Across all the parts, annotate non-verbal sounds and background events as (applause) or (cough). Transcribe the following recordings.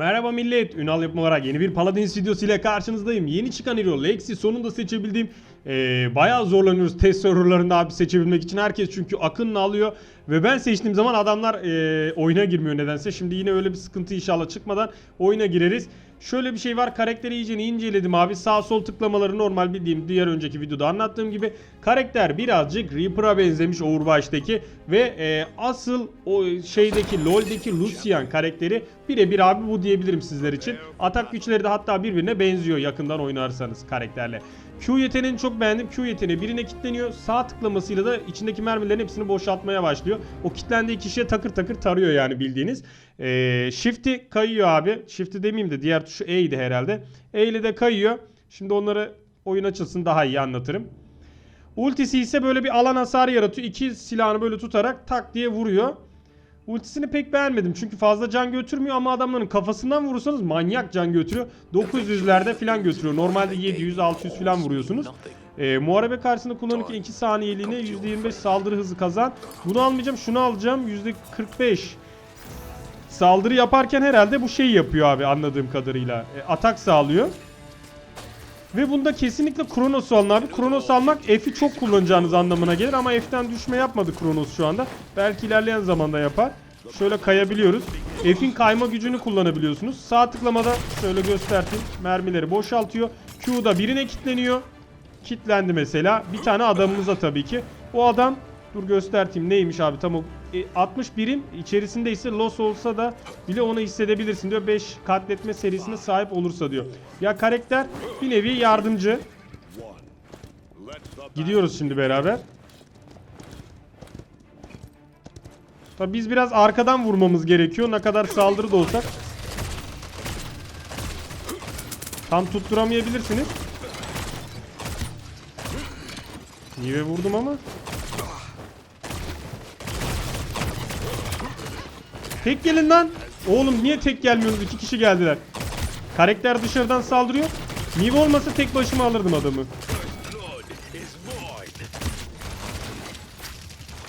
Merhaba millet, Ünal yapım olarak yeni bir Paladins videosu ile karşınızdayım. Yeni çıkan hero Lex'i sonunda seçebildiğim ee, bayağı zorlanıyoruz test serverlarında abi seçebilmek için. Herkes çünkü akınla alıyor ve ben seçtiğim zaman adamlar ee, oyuna girmiyor nedense. Şimdi yine öyle bir sıkıntı inşallah çıkmadan oyuna gireriz. Şöyle bir şey var karakteri iyice inceledim abi. Sağ sol tıklamaları normal bildiğim diğer önceki videoda anlattığım gibi. Karakter birazcık Reaper'a benzemiş Overwatch'taki ve e, asıl o şeydeki LoL'deki Lucian karakteri birebir abi bu diyebilirim sizler için. Atak güçleri de hatta birbirine benziyor yakından oynarsanız karakterle. Q yeteneğini çok beğendim. Q yeteneği birine kilitleniyor. Sağ tıklamasıyla da içindeki mermilerin hepsini boşaltmaya başlıyor. O kilitlendiği kişiye takır takır tarıyor yani bildiğiniz. Ee, shift'i kayıyor abi. Shift'i demeyeyim de diğer tuşu E'ydi herhalde. E ile de kayıyor. Şimdi onları oyun açılsın daha iyi anlatırım. Ultisi ise böyle bir alan hasarı yaratıyor. İki silahını böyle tutarak tak diye vuruyor. Ultisini pek beğenmedim çünkü fazla can götürmüyor ama adamların kafasından vurursanız manyak can götürüyor. 900'lerde falan götürüyor. Normalde 700-600 falan vuruyorsunuz. Ee, muharebe karşısında kullanırken 2 saniyeliğine %25 saldırı hızı kazan. Bunu almayacağım şunu alacağım %45. Saldırı yaparken herhalde bu şeyi yapıyor abi anladığım kadarıyla. E, atak sağlıyor. Ve bunda kesinlikle Kronos'u alın abi. Kronos almak F'i çok kullanacağınız anlamına gelir ama F'ten düşme yapmadı Kronos şu anda. Belki ilerleyen zamanda yapar. Şöyle kayabiliyoruz. F'in kayma gücünü kullanabiliyorsunuz. Sağ tıklamada şöyle göstereyim. Mermileri boşaltıyor. Q'da birine kilitleniyor. Kitlendi mesela. Bir tane adamımıza tabii ki. O adam dur göstereyim neymiş abi tam o e, 61'in içerisinde ise loss olsa da bile onu hissedebilirsin diyor. 5 katletme serisine sahip olursa diyor. Ya karakter bir nevi yardımcı. Gidiyoruz şimdi beraber. Tabi biz biraz arkadan vurmamız gerekiyor. Ne kadar saldırı da olsak. Tam tutturamayabilirsiniz. Niye vurdum ama? Tek gelin lan. Oğlum niye tek gelmiyorsunuz? İki kişi geldiler. Karakter dışarıdan saldırıyor. Nive olmasa tek başıma alırdım adamı.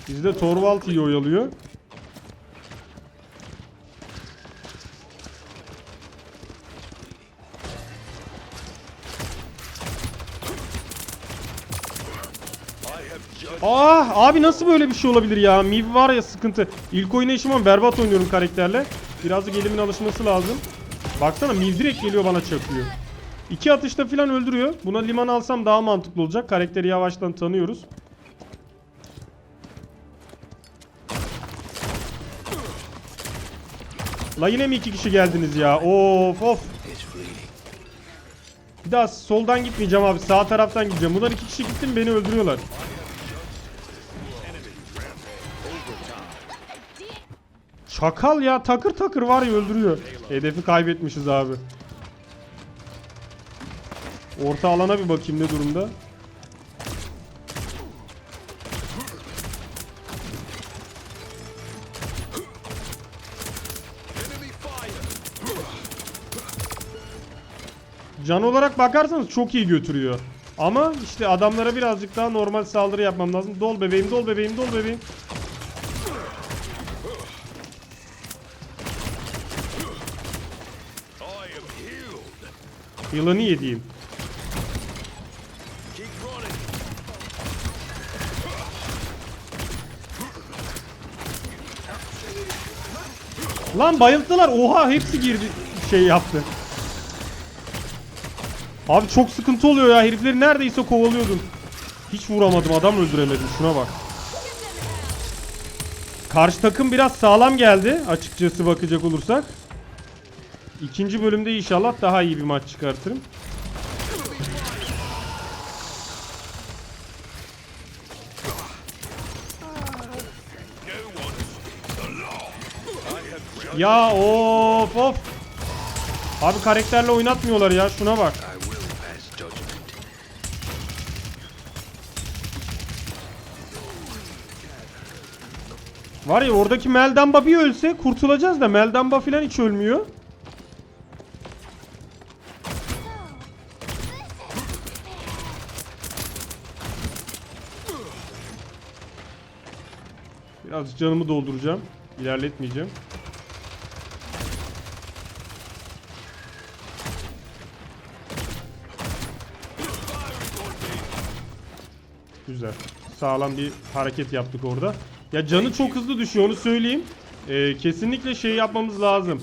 Bizde Torvald iyi oyalıyor. Ah abi nasıl böyle bir şey olabilir ya? Miv var ya sıkıntı. İlk oynayışım ama berbat oynuyorum karakterle. Birazcık elimin alışması lazım. Baksana Miv direkt geliyor bana çakıyor. İki atışta falan öldürüyor. Buna liman alsam daha mantıklı olacak. Karakteri yavaştan tanıyoruz. La yine mi iki kişi geldiniz ya? Of of. Bir daha soldan gitmeyeceğim abi. Sağ taraftan gideceğim. Bunlar iki kişi gitti mi beni öldürüyorlar. Çakal ya takır takır var ya öldürüyor. Hedefi kaybetmişiz abi. Orta alana bir bakayım ne durumda. Can olarak bakarsanız çok iyi götürüyor. Ama işte adamlara birazcık daha normal saldırı yapmam lazım. Dol bebeğim, dol bebeğim, dol bebeğim. Yılanı yediğim. Lan bayılttılar. Oha hepsi girdi şey yaptı. Abi çok sıkıntı oluyor ya. Herifleri neredeyse kovalıyordum. Hiç vuramadım. Adam öldüremedim. Şuna bak. Karşı takım biraz sağlam geldi. Açıkçası bakacak olursak. İkinci bölümde inşallah daha iyi bir maç çıkartırım. Ya of of. Abi karakterle oynatmıyorlar ya şuna bak. Var ya oradaki Meldamba bir ölse kurtulacağız da Meldamba filan hiç ölmüyor. Azıcık canımı dolduracağım. İlerletmeyeceğim. Güzel. Sağlam bir hareket yaptık orada. Ya canı çok hızlı düşüyor onu söyleyeyim. Ee, kesinlikle şey yapmamız lazım.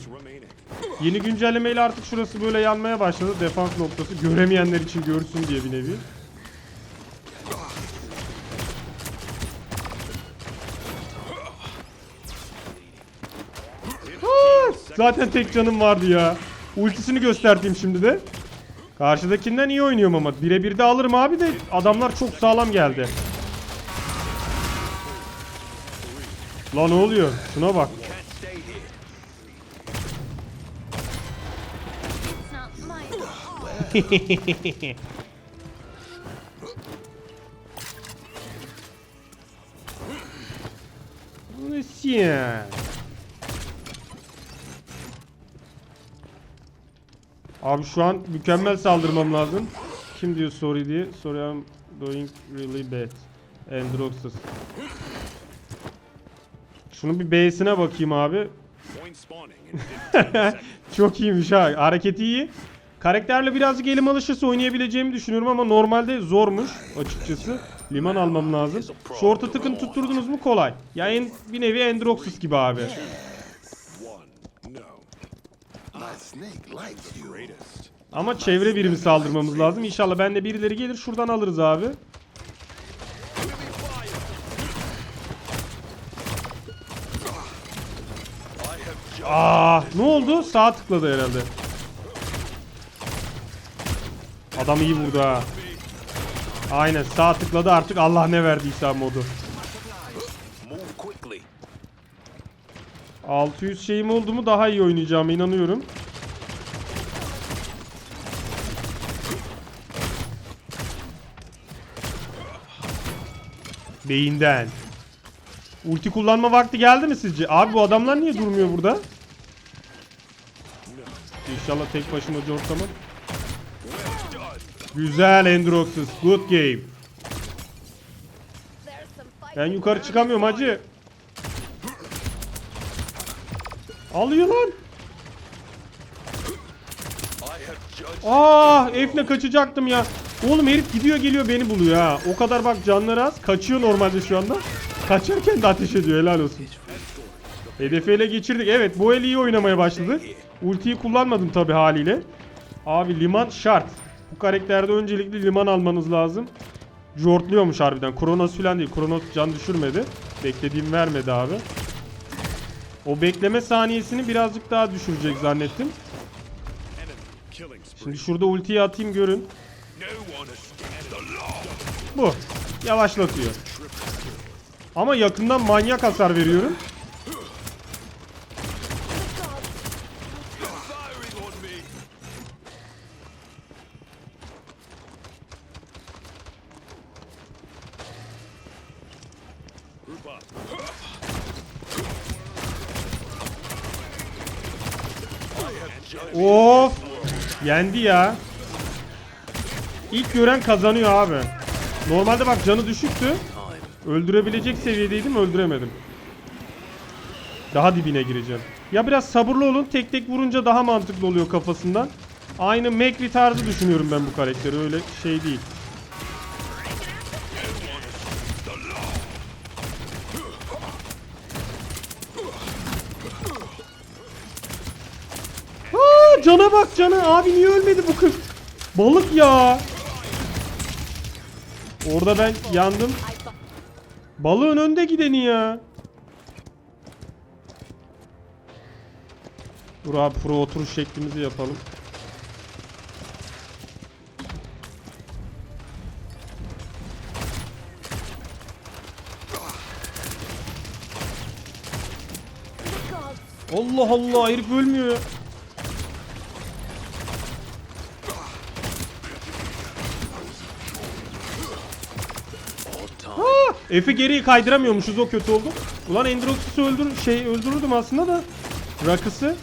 Yeni güncellemeyle artık şurası böyle yanmaya başladı. Defans noktası göremeyenler için görsün diye bir nevi. Zaten tek canım vardı ya. Ultisini göstereyim şimdi de. Karşıdakinden iyi oynuyorum ama. Birebir de alırım abi de adamlar çok sağlam geldi. Lan ne oluyor? Şuna bak. (laughs) It's not Abi şu an mükemmel saldırmam lazım. Kim diyor sorry diye. Sorry I'm doing really bad. Androxus. Şunun bir B'sine bakayım abi. Point spawning in 15 seconds. (laughs) Çok iyiymiş ha. Hareketi iyi. Karakterle birazcık elim alışırsa oynayabileceğimi düşünüyorum ama normalde zormuş açıkçası. Liman almam lazım. Şu orta tıkın tutturdunuz mu kolay. Yani bir nevi Androxus gibi abi. Ama çevre birimi saldırmamız lazım. İnşallah bende birileri gelir. Şuradan alırız abi. Ah, ne oldu? Sağ tıkladı herhalde. Adam iyi vurdu ha. Aynen sağ tıkladı artık Allah ne verdiyse modu. Move quickly. 600 şeyim oldu mu daha iyi oynayacağım inanıyorum. Beyinden. Ulti kullanma vakti geldi mi sizce? Abi bu adamlar niye durmuyor burada? İnşallah tek başıma cortamam. Güzel Endroxus. Good game. Ben yukarı çıkamıyorum hacı. Alıyor lan. Ah Efne kaçacaktım ya. Oğlum herif gidiyor geliyor beni buluyor ha. O kadar bak canları az. Kaçıyor normalde şu anda. Kaçarken de ateş ediyor helal olsun. Hedefi ele geçirdik. Evet bu el iyi oynamaya başladı. Ultiyi kullanmadım tabi haliyle. Abi liman şart. Bu karakterde öncelikle liman almanız lazım. Jortluyormuş harbiden. Kronos falan değil. Kronos can düşürmedi. Beklediğim vermedi abi. O bekleme saniyesini birazcık daha düşürecek zannettim. Şimdi şurada ultiyi atayım görün. Bu. Yavaşlatıyor. Ama yakından manyak hasar veriyorum. Of. Yendi ya. İlk gören kazanıyor abi. Normalde bak canı düşüktü. Öldürebilecek seviyedeydim öldüremedim. Daha dibine gireceğim. Ya biraz sabırlı olun. Tek tek vurunca daha mantıklı oluyor kafasından. Aynı Macri tarzı düşünüyorum ben bu karakteri. Öyle şey değil. Aa, cana bak cana. Abi niye ölmedi bu kız? Balık ya. Orada ben yandım. Balığın önde gideni ya. Dur abi pro oturuş şeklimizi yapalım. Allah Allah herif ölmüyor ya. Ha, F'i geri kaydıramıyormuşuz o kötü oldu. Ulan Endroxus'u öldür şey öldürürdüm aslında da. Rakısı.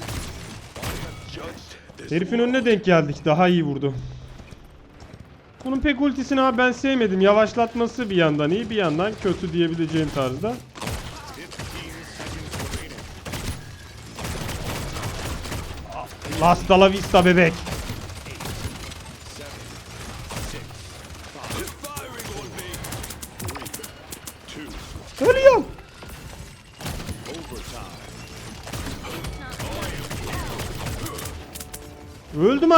Herifin önüne denk geldik. Daha iyi vurdu. Bunun pek ultisini abi ben sevmedim. Yavaşlatması bir yandan iyi bir yandan kötü diyebileceğim tarzda. Hasta la vista bebek.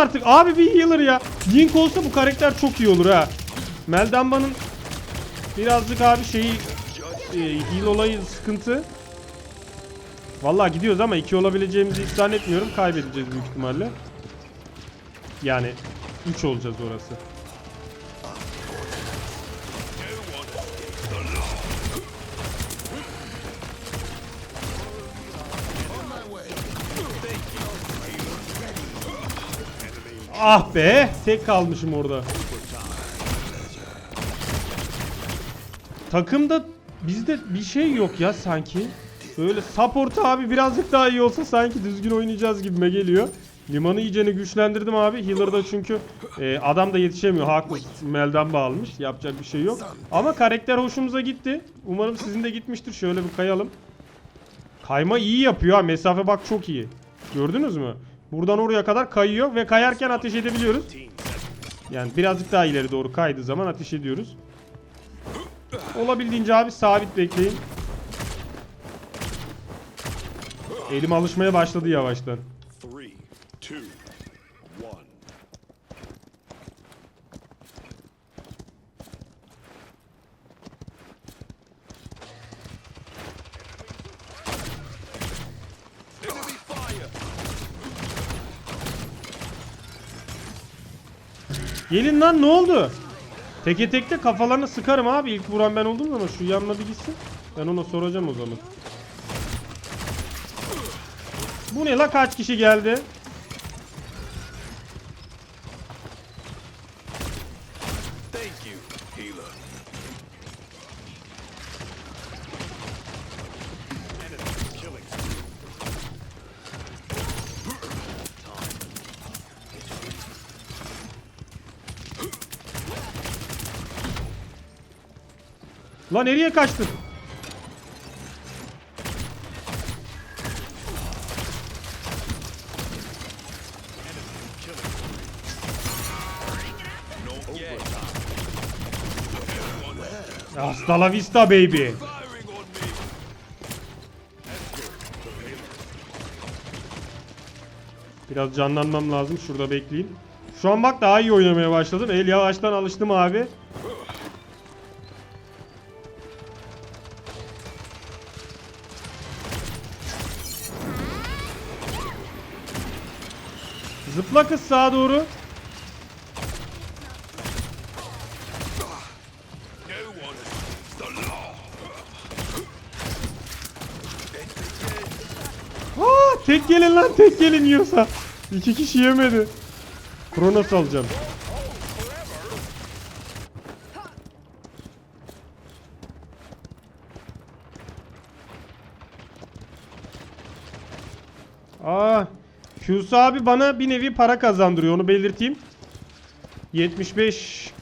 Artık. Abi bir healer ya. Link olsa bu karakter çok iyi olur ha. Meldamba'nın birazcık abi şeyi e, heal olayı sıkıntı. Vallahi gidiyoruz ama iki olabileceğimizi hiç zannetmiyorum. Kaybedeceğiz büyük ihtimalle. Yani 3 olacağız orası. Ah be! Tek kalmışım orada. Takımda bizde bir şey yok ya sanki. Böyle support abi birazcık daha iyi olsa sanki düzgün oynayacağız gibime geliyor. Limanı iyicene güçlendirdim abi. Healer'da çünkü e, adam da yetişemiyor. Haklı Mel'den bağlamış. Yapacak bir şey yok. Ama karakter hoşumuza gitti. Umarım sizin de gitmiştir. Şöyle bir kayalım. Kayma iyi yapıyor ha. Mesafe bak çok iyi. Gördünüz mü? Buradan oraya kadar kayıyor ve kayarken ateş edebiliyoruz. Yani birazcık daha ileri doğru kaydığı zaman ateş ediyoruz. Olabildiğince abi sabit bekleyin. Elim alışmaya başladı yavaştan. Gelin lan ne oldu? Teke tekte kafalarını sıkarım abi. İlk vuran ben oldum ama şu yanına bir gitsin. Ben ona soracağım o zaman. Bu ne la kaç kişi geldi? Thank you, healer. Lan nereye kaçtın? Hasta la vista baby. Biraz canlanmam lazım. Şurada bekleyin. Şu an bak daha iyi oynamaya başladım. El yavaştan alıştım abi. Zıpla kız sağa doğru. Aa, tek gelin lan tek gelin yiyorsa. İki kişi yemedi. Kronos alacağım. Aa, Q'su abi bana bir nevi para kazandırıyor onu belirteyim. 75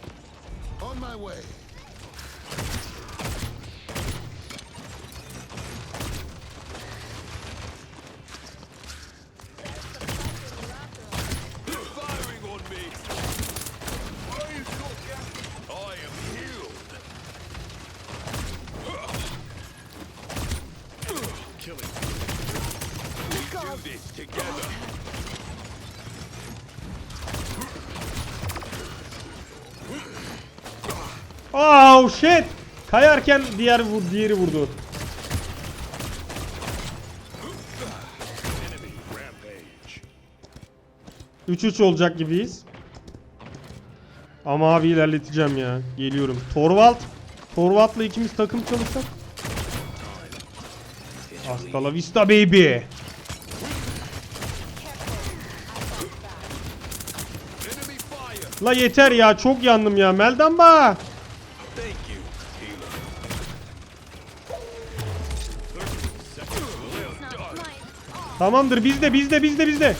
Oh shit! Kayarken diğer vur diğeri vurdu. Rampage. 3-3 olacak gibiyiz. Ama abi ilerleteceğim ya. Geliyorum. Torvald. Torvald'la ikimiz takım çalışsak. Hasta la vista baby. La yeter ya çok yandım ya. Meldamba. Thank you, healer. 30 seconds. Well It's not done. mine. Tamamdır bizde bizde bizde bizde.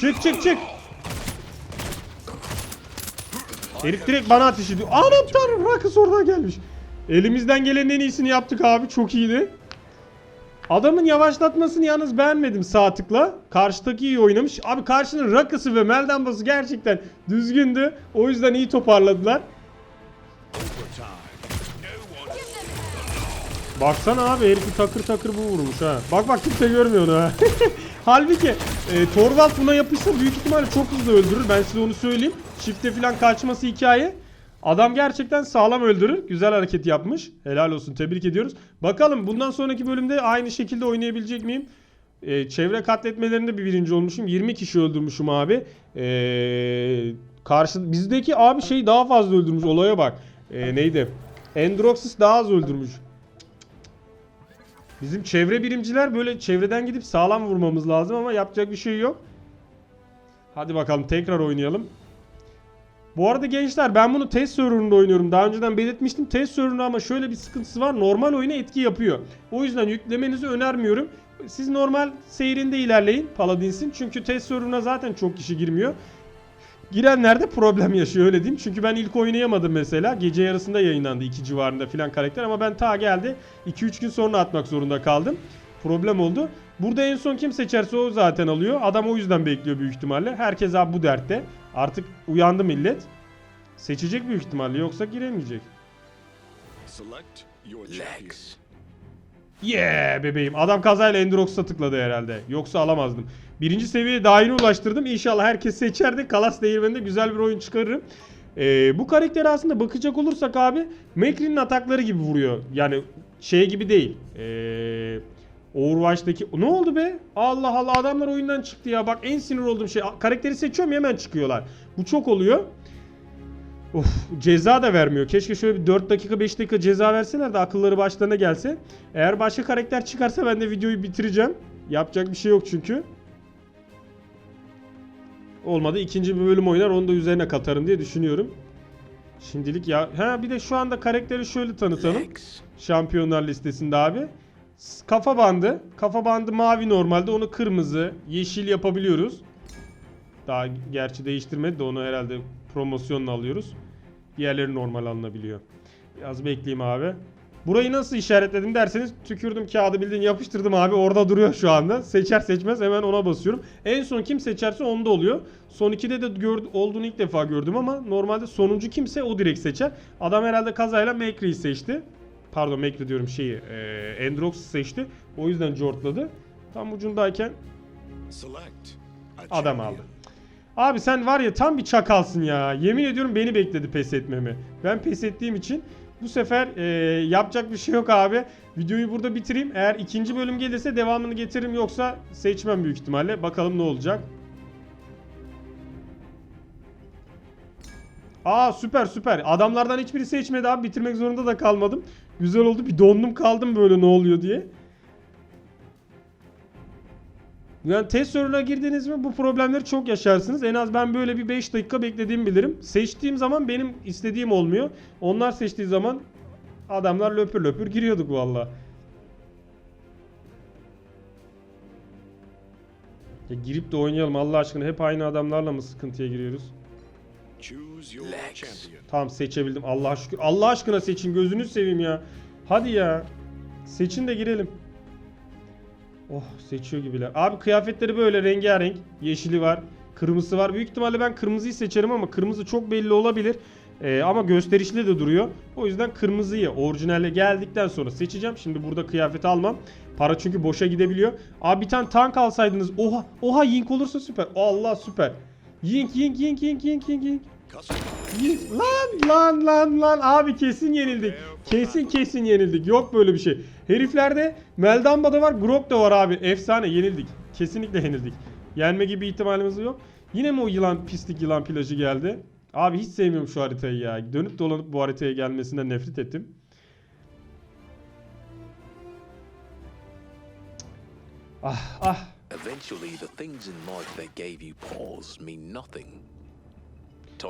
Çık çık çık. Herif direkt bana ateş ediyor. Anam tanrım Rakıs oradan gelmiş. Elimizden gelenin en iyisini yaptık abi. Çok iyiydi. Adamın yavaşlatmasını yalnız beğenmedim sağ tıkla. Karşıdaki iyi oynamış. Abi karşının rakısı ve meldambası gerçekten düzgündü. O yüzden iyi toparladılar. Baksana abi herifi takır takır bu vurmuş ha. Bak bak kimse görmüyor onu ha. (laughs) Halbuki e, Torvald buna yapışsa büyük ihtimalle çok hızlı öldürür. Ben size onu söyleyeyim. Çifte falan kaçması hikaye. Adam gerçekten sağlam öldürür. Güzel hareket yapmış. Helal olsun. Tebrik ediyoruz. Bakalım bundan sonraki bölümde aynı şekilde oynayabilecek miyim? Ee, çevre katletmelerinde bir birinci olmuşum. 20 kişi öldürmüşüm abi. Ee, karşı bizdeki abi şey daha fazla öldürmüş. Olaya bak. Ee, neydi? Endroxus daha az öldürmüş. Bizim çevre birimciler böyle çevreden gidip sağlam vurmamız lazım ama yapacak bir şey yok. Hadi bakalım tekrar oynayalım. Bu arada gençler ben bunu test serverında oynuyorum. Daha önceden belirtmiştim test serverında ama şöyle bir sıkıntısı var. Normal oyuna etki yapıyor. O yüzden yüklemenizi önermiyorum. Siz normal seyrinde ilerleyin Paladins'in. Çünkü test serverına zaten çok kişi girmiyor. Girenler de problem yaşıyor öyle diyeyim. Çünkü ben ilk oynayamadım mesela. Gece yarısında yayınlandı 2 civarında filan karakter ama ben ta geldi 2-3 gün sonra atmak zorunda kaldım. Problem oldu. Burada en son kim seçerse o zaten alıyor. Adam o yüzden bekliyor büyük ihtimalle. Herkes abi bu dertte. Artık uyandı millet. Seçecek büyük ihtimalle yoksa giremeyecek. Select your champion. Yeah bebeğim. Adam kazayla Endrox'a tıkladı herhalde. Yoksa alamazdım. Birinci seviyeye daha yeni ulaştırdım. İnşallah herkes seçer de Kalas Değirmeni'nde güzel bir oyun çıkarırım. Ee, bu karakteri aslında bakacak olursak abi Mekri'nin atakları gibi vuruyor. Yani şey gibi değil. Ee, Overwatch'taki... Ne oldu be? Allah Allah adamlar oyundan çıktı ya. Bak en sinir olduğum şey. Karakteri seçiyorum hemen çıkıyorlar. Bu çok oluyor. Of ceza da vermiyor. Keşke şöyle bir 4 dakika 5 dakika ceza verseler de akılları başlarına gelse. Eğer başka karakter çıkarsa ben de videoyu bitireceğim. Yapacak bir şey yok çünkü. Olmadı ikinci bir bölüm oynar onu da üzerine katarım diye düşünüyorum. Şimdilik ya. Ha bir de şu anda karakteri şöyle tanıtalım. Şampiyonlar listesinde abi. Kafa bandı. Kafa bandı mavi normalde. Onu kırmızı, yeşil yapabiliyoruz. Daha gerçi değiştirmedi de onu herhalde promosyonla alıyoruz. Diğerleri normal alınabiliyor. Biraz bekleyeyim abi. Burayı nasıl işaretledim derseniz tükürdüm kağıdı bildiğin yapıştırdım abi orada duruyor şu anda. Seçer seçmez hemen ona basıyorum. En son kim seçerse onda oluyor. Son 2'de de gör, olduğunu ilk defa gördüm ama normalde sonuncu kimse o direkt seçer. Adam herhalde kazayla Makri'yi seçti. Pardon Makri diyorum şeyi e, Endrox'u seçti. O yüzden cortladı. Tam ucundayken adam aldı. Abi sen var ya tam bir çakalsın ya. Yemin ediyorum beni bekledi pes etmemi. Ben pes ettiğim için bu sefer e, yapacak bir şey yok abi. Videoyu burada bitireyim. Eğer ikinci bölüm gelirse devamını getiririm yoksa seçmem büyük ihtimalle. Bakalım ne olacak. Aa süper süper. Adamlardan hiçbiri seçmedi abi. Bitirmek zorunda da kalmadım. Güzel oldu. Bir dondum kaldım böyle ne oluyor diye. Yani test soruna girdiniz mi bu problemleri çok yaşarsınız. En az ben böyle bir 5 dakika beklediğimi bilirim. Seçtiğim zaman benim istediğim olmuyor. Onlar seçtiği zaman adamlar löpür löpür giriyorduk valla. Girip de oynayalım Allah aşkına. Hep aynı adamlarla mı sıkıntıya giriyoruz? Choose your champion. Tamam seçebildim. Allah şükür. Allah aşkına seçin. Gözünüzü seveyim ya. Hadi ya. Seçin de girelim. Oh seçiyor gibiler. Abi kıyafetleri böyle rengarenk. Yeşili var. Kırmızısı var. Büyük ihtimalle ben kırmızıyı seçerim ama kırmızı çok belli olabilir. Ee, ama gösterişli de duruyor. O yüzden kırmızıyı orijinale geldikten sonra seçeceğim. Şimdi burada kıyafet almam. Para çünkü boşa gidebiliyor. Abi bir tane tank alsaydınız. Oha oha yink olursa süper. Allah süper. Yink yink yink yink yink yink yink. Yink. Lan lan lan lan abi kesin yenildik. Kesin kesin yenildik. Yok böyle bir şey. Heriflerde Meldamba da var, Grok da var abi. Efsane yenildik. Kesinlikle yenildik. Yenme gibi ihtimalimiz yok. Yine mi o yılan pislik yılan plajı geldi? Abi hiç sevmiyorum şu haritayı ya. Dönüp dolanıp bu haritaya gelmesinden nefret ettim. Ah ah. Eventually, the things in life that gave you pause mean nothing.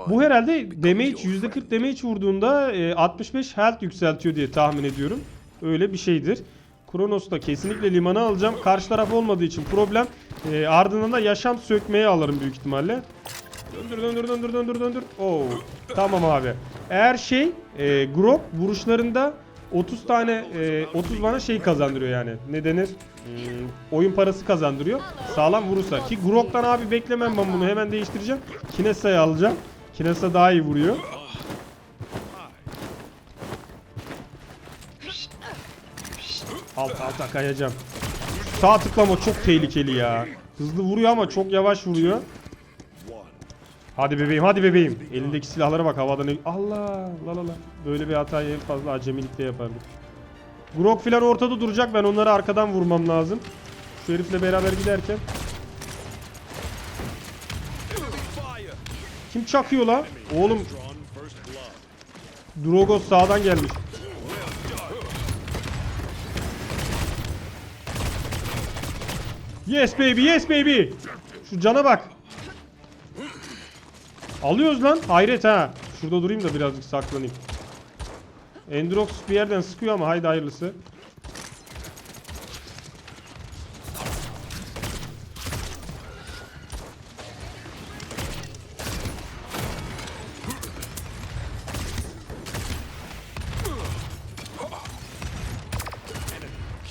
Bu herhalde damage your %40 friend. damage vurduğunda e, 65 health yükseltiyor diye tahmin ediyorum. Öyle bir şeydir. Kronos da kesinlikle limana alacağım. Karşı taraf olmadığı için problem. E, ardından da yaşam sökmeye alırım büyük ihtimalle. Döndür döndür döndür döndür döndür. Oo. Tamam abi. Eğer şey e, Grok vuruşlarında 30 tane e, 30 bana şey kazandırıyor yani. Ne denir? Hmm, oyun parası kazandırıyor. Sağlam vurursa. Ki Grok'tan abi beklemem ben bunu. Hemen değiştireceğim. Kinesa'yı alacağım. Kinesa daha iyi vuruyor. Alt alta kayacağım. Sağ tıklama çok tehlikeli ya. Hızlı vuruyor ama çok yavaş vuruyor. Hadi bebeğim hadi bebeğim. Elindeki silahlara bak havada ne... Allah la la la. Böyle bir hatayı en fazla acemilikte yapardık. Grok filan ortada duracak ben onları arkadan vurmam lazım. Şu herifle beraber giderken. Kim çakıyor la? Oğlum. Drogos sağdan gelmiş. Yes baby, yes baby. Şu cana bak. Alıyoruz lan. Hayret ha. Şurada durayım da birazcık saklanayım. Endrox bir yerden sıkıyor ama haydi hayırlısı.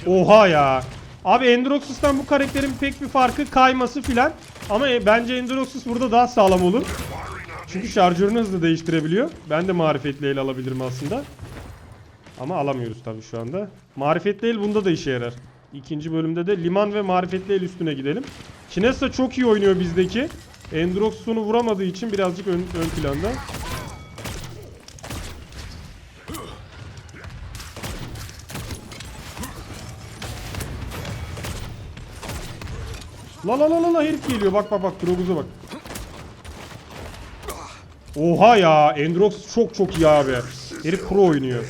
Oha ya. Abi Endroxus'tan bu karakterin pek bir farkı kayması filan. Ama e, bence Endroxus burada daha sağlam olur. Çünkü şarjörünü hızlı değiştirebiliyor. Ben de marifetli el alabilirim aslında. Ama alamıyoruz tabii şu anda. Marifetli el bunda da işe yarar. İkinci bölümde de liman ve marifetli el üstüne gidelim. Kinesa çok iyi oynuyor bizdeki. Endroxus onu vuramadığı için birazcık ön, ön planda. La la la la la herif geliyor. Bak bak bak Droguz'a bak. Oha ya. Endrox çok çok iyi abi. Herif pro oynuyor.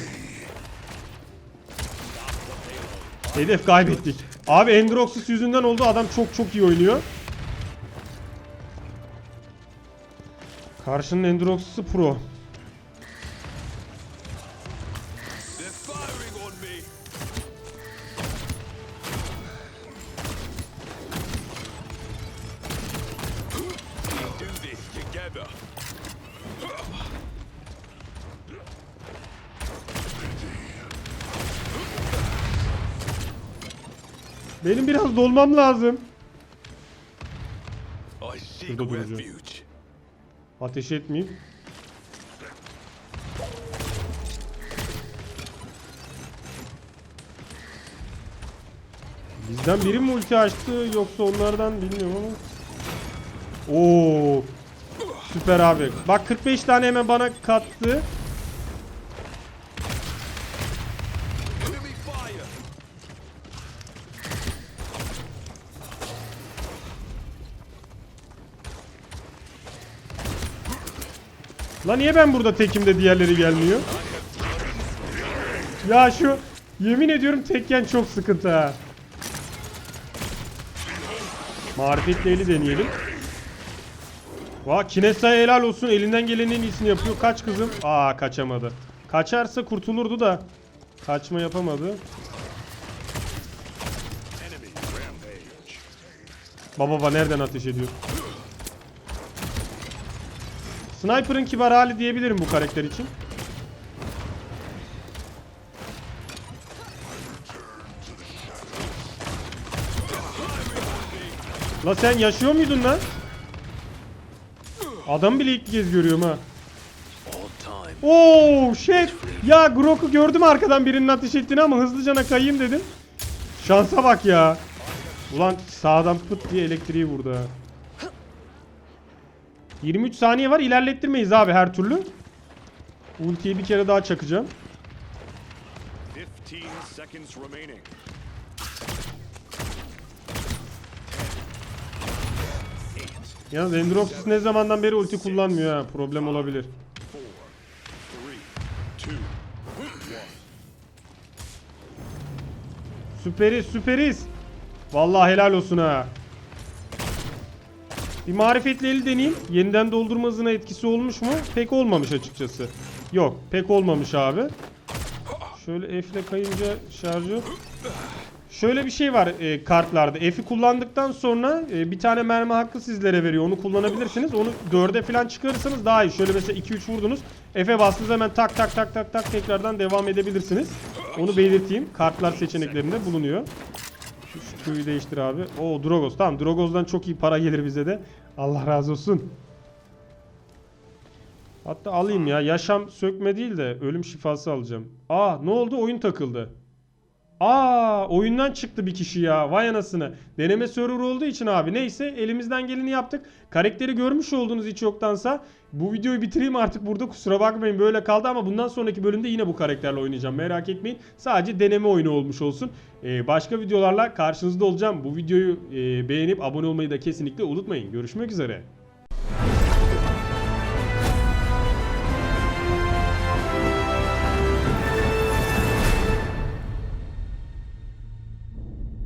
Hedef kaybettik. Abi Endroxus yüzünden oldu. Adam çok çok iyi oynuyor. Karşının Endroxus'u pro. Benim biraz dolmam lazım. Şurada duracağım. Ateş etmeyeyim. Bizden biri mi ulti açtı yoksa onlardan bilmiyorum ama. Oo. Süper abi. Bak 45 tane hemen bana kattı. Lan niye ben burada tekim de diğerleri gelmiyor? Ya şu yemin ediyorum tekken çok sıkıntı ha. Marifetli eli deneyelim. Va Kinesa'ya helal olsun elinden gelenin en iyisini yapıyor. Kaç kızım? Aa kaçamadı. Kaçarsa kurtulurdu da. Kaçma yapamadı. Baba baba nereden ateş ediyor? Sniper'ın kibar hali diyebilirim bu karakter için. La sen yaşıyor muydun lan? Adam bile ilk kez görüyorum ha. Oo shit. Ya Grok'u gördüm arkadan birinin ateş ettiğini ama hızlıcana kayayım dedim. Şansa bak ya. Ulan sağdan pıt diye elektriği vurdu ha. 23 saniye var ilerlettirmeyiz abi her türlü. Ultiyi bir kere daha çakacağım. 15 seconds remaining. Yalnız Endroxus ne zamandan beri ulti kullanmıyor ha. Problem olabilir. (laughs) Süperiz süperiz. Vallahi helal olsun ha. Bir marifetli eli deneyeyim. Yeniden doldurma hızına etkisi olmuş mu? Pek olmamış açıkçası. Yok pek olmamış abi. Şöyle F ile kayınca şarjı. Şöyle bir şey var e, kartlarda. F'i kullandıktan sonra e, bir tane mermi hakkı sizlere veriyor. Onu kullanabilirsiniz. Onu 4'e falan çıkarırsanız daha iyi. Şöyle mesela 2-3 vurdunuz. F'e bastınız hemen tak tak tak tak tak tekrardan devam edebilirsiniz. Onu belirteyim. Kartlar seçeneklerinde bulunuyor. Şu, şu Q'yu değiştir abi. Oo Drogos. Tamam Drogos'dan çok iyi para gelir bize de. Allah razı olsun. Hatta alayım ya. Yaşam sökme değil de ölüm şifası alacağım. Aa ne oldu? Oyun takıldı. Aa oyundan çıktı bir kişi ya. Vay anasını. Deneme server olduğu için abi. Neyse elimizden geleni yaptık. Karakteri görmüş oldunuz hiç yoktansa. Bu videoyu bitireyim artık burada kusura bakmayın böyle kaldı ama bundan sonraki bölümde yine bu karakterle oynayacağım merak etmeyin. Sadece deneme oyunu olmuş olsun. Ee, başka videolarla karşınızda olacağım. Bu videoyu e, beğenip abone olmayı da kesinlikle unutmayın. Görüşmek üzere.